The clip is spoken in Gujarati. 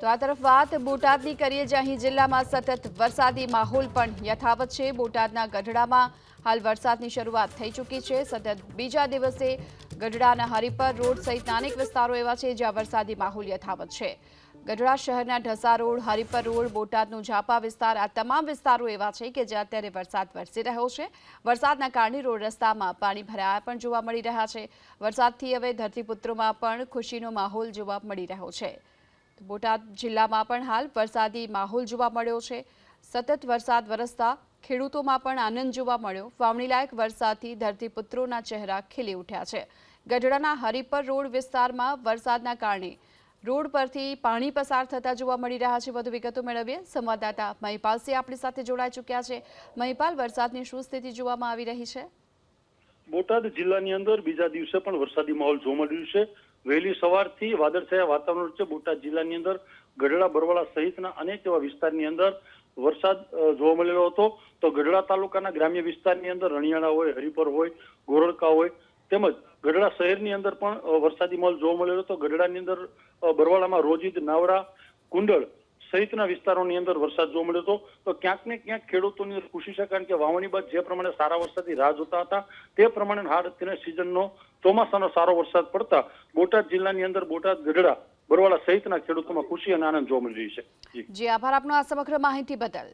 તો આ તરફ વાત બોટાદની કરીએ જે અહીં જિલ્લામાં સતત વરસાદી માહોલ પણ યથાવત છે. બોટાદના ગઢડામાં હાલ વરસાદની શરૂઆત થઈ ચૂકી છે. સતત બીજા દિવસે ગઢડાના હરિપર રોડ સહિતના અનેક વિસ્તારો એવા છે જ્યાં વરસાદી માહોલ યથાવત છે. ગઢડા શહેરના ઢસા રોડ, હરિપર રોડ, બોટાદનું ઝાપા વિસ્તાર, આ તમામ વિસ્તારો એવા છે કે જ્યાં અત્યારે વરસાદ વરસી રહ્યો છે. વરસાદના કારણે રોડ રસ્તામાં પાણી ભરાયા પણ જોવા મળી રહ્યા છે. વરસાદથી હવે ધરતીપુત્રોમાં પણ ખુશીનો માહોલ જોવા મળી રહ્યો છે. બોટાદ જિલ્લામાં પણ હાલ વરસાદી માહોલ જોવા મળ્યો છે. સતત વરસાદ વરસતા ખેડૂતોમાં પણ આનંદ જોવા મળ્યો. વાવણીલાયક વરસાદથી ધરતીપુત્રોના ચહેરા ખીલી ઉઠ્યા છે. ગઢડાના હરિપર રોડ વિસ્તારમાં વરસાદના કારણે રોડ પરથી પાણી પસાર થતા જોવા મળી રહ્યા છે. વધુ વિગતો મેળવીએ. સંવાદદાતા મહિપાલસિંહ આપણી સાથે જોડાઈ ચૂક્યા છે. મહિપાલ, વરસાદની શું સ્થિતિ જોવામાં આવી રહી છે? બોટાદ જિલ્લાની અંદર બીજા દિવસે પણ વરસાદી માહોલ જોવા મળ્યું છે. વહેલી સવારથી વાદળછાયા વાતાવરણ વચ્ચે બોટાદ જિલ્લાની અંદર ગઢડા, બરવાળા સહિતના અનેક એવા વિસ્તારની અંદર વરસાદ જોવા મળેલો હતો. તો ગઢડા તાલુકાના ગ્રામ્ય વિસ્તારની અંદર રણિયાણા હોય, હરિપર હોય, ગોરડકા હોય તેમજ ગઢડા શહેરની અંદર પણ વરસાદી માહોલ જોવા મળેલો હતો. ગઢડાની અંદર બરવાળામાં રોજીદ નાવડા કુંડળ સહિતના વિસ્તારોની અંદર વરસાદ જોવા મળ્યો હતો. તો ક્યાંક ને ક્યાંક ખેડૂતોની અંદર ખુશી છે કારણ કે વાવણી બાદ જે પ્રમાણે સારા વરસાદની રાહ જોતા હતા, તે પ્રમાણે હાલ અત્યારે સિઝનનો ચોમાસાનો સારો વરસાદ પડતા બોટાદ જિલ્લાની અંદર બોટાદ, ગઢડા બરવાળા સહિતના ખેડૂતોમાં ખુશી અને આનંદ જોવા મળી રહી છે. જે, આભાર આપનો આ સમગ્ર માહિતી બદલ.